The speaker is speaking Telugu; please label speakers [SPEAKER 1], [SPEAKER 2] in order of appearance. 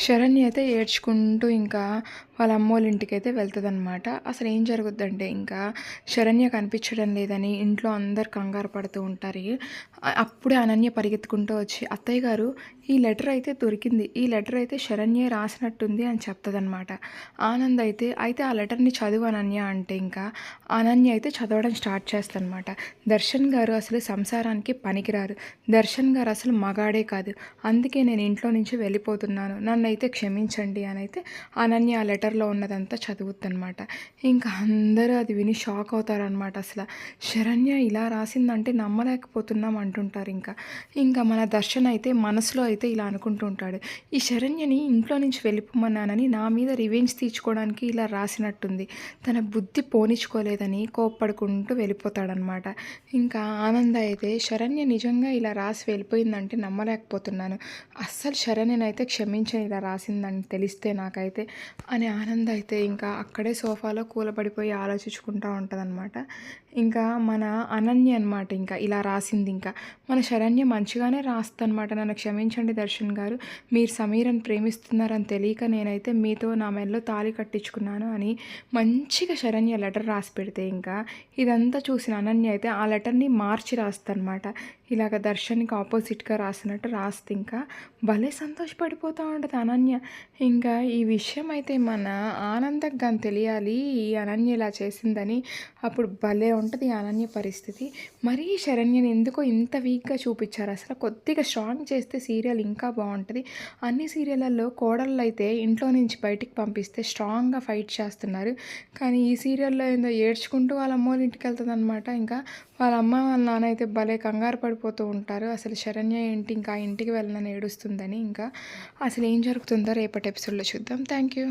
[SPEAKER 1] శరణ్య అయితే ఏడ్చుకుంటూ ఇంకా వాళ్ళ అమ్మోళ్ళ ఇంటికి అయితే వెళ్తుందనమాట అసలు ఏం జరుగుద్దంటే ఇంకా శరణ్య కనిపించడం లేదని ఇంట్లో అందరు కంగారు పడుతూ ఉంటారు. అప్పుడే అనన్య పరిగెత్తుకుంటూ వచ్చి అత్తయ్య గారు ఈ లెటర్ అయితే దొరికింది. ఈ లెటర్ అయితే శరణ్య రాసినట్టుంది అని చెప్తుందనమాట ఆనంద్ అయితే అయితే ఆ లెటర్ని చదువు అనన్య అంటే ఇంకా అనన్య అయితే చదవడం స్టార్ట్ చేస్తానమాట దర్శన్ గారు అసలు సంసారానికి పనికిరారు. దర్శన్ గారు అసలు మగాడే కాదు. అందుకే నేను ఇంట్లో నుంచి వెళ్ళిపోతున్నాను. నన్ను అయితే క్షమించండి అని అయితే అనన్య ఆ లెటర్ లెటర్లో ఉన్నదంతా చదువుద్దనమాట ఇంకా అందరూ అది విని షాక్ అవుతారనమాట అసలు. శరణ్య ఇలా రాసిందంటే నమ్మలేకపోతున్నాం అంటుంటారు ఇంకా. ఇంకా మన దర్శన్ అయితే మనసులో అయితే ఇలా అనుకుంటూ ఉంటాడు. ఈ శరణ్యని ఇంట్లో నుంచి వెళ్ళిపోమన్నానని నా మీద రివెంజ్ తీర్చుకోవడానికి ఇలా రాసినట్టుంది. తన బుద్ధి పోనిచ్చుకోలేదని కోప్పడుకుంటూ వెళ్ళిపోతాడనమాట ఇంకా ఆనంద అయితే శరణ్య నిజంగా ఇలా రాసి వెళ్ళిపోయిందంటే నమ్మలేకపోతున్నాను. అస్సలు శరణ్యనైతే క్షమించని ఇలా రాసిందని తెలిస్తే నాకైతే అని ఆనంద అయితే ఇంకా అక్కడే సోఫాలో కూలబడిపోయి ఆలోచించుకుంటూ ఉంటుందన్నమాట. ఇంకా మన అనన్య అనమాట ఇంకా ఇలా రాసింది ఇంకా. మన శరణ్య మంచిగానే రాస్తనమాట నన్ను క్షమించండి దర్శన్ గారు. మీరు సమీరని ప్రేమిస్తున్నారని తెలియక నేనైతే మీతో నా మెల్లో తాళి కట్టించుకున్నాను అని మంచిగా శరణ్య లెటర్ రాసి పెడితే ఇంకా ఇదంతా చూసిన అనన్య అయితే ఆ లెటర్ని మార్చి రాస్తనమాట ఇలాగ దర్శన్కి ఆపోజిట్గా రాసినట్టు రాస్తే ఇంకా భలే సంతోషపడిపోతూ ఉంటుంది అనన్య. ఇంకా ఈ విషయం అయితే మన ఆనందకు కానీ తెలియాలి. ఈ అనన్య ఇలా చేసిందని అప్పుడు భలే ఉంటుంది ఈ అనన్య పరిస్థితి. మరీ శరణ్యని ఎందుకో ఇంత వీక్గా చూపించారు. అసలు కొద్దిగా స్ట్రాంగ్ చేస్తే సీరియల్ ఇంకా బాగుంటుంది. అన్ని సీరియళ్ళల్లో కోడళ్ళు అయితే ఇంట్లో నుంచి బయటికి పంపిస్తే స్ట్రాంగ్గా ఫైట్ చేస్తున్నారు. కానీ ఈ సీరియల్లో ఏందో ఏడ్చుకుంటూ వాళ్ళ అమ్మ వాళ్ళ ఇంటికి వెళ్తుంది అనమాట ఇంకా వాళ్ళ అమ్మ వాళ్ళ నాన్న అయితే భలే కంగారు పడిపోతూ ఉంటారు. అసలు శరణ్య ఏంటి? ఇంకా ఆ ఇంటికి వెళ్ళనని ఏడుస్తుందని ఇంకా అసలు ఏం జరుగుతుందో రేపటి ఎపిసోడ్లో చూద్దాం. Thank you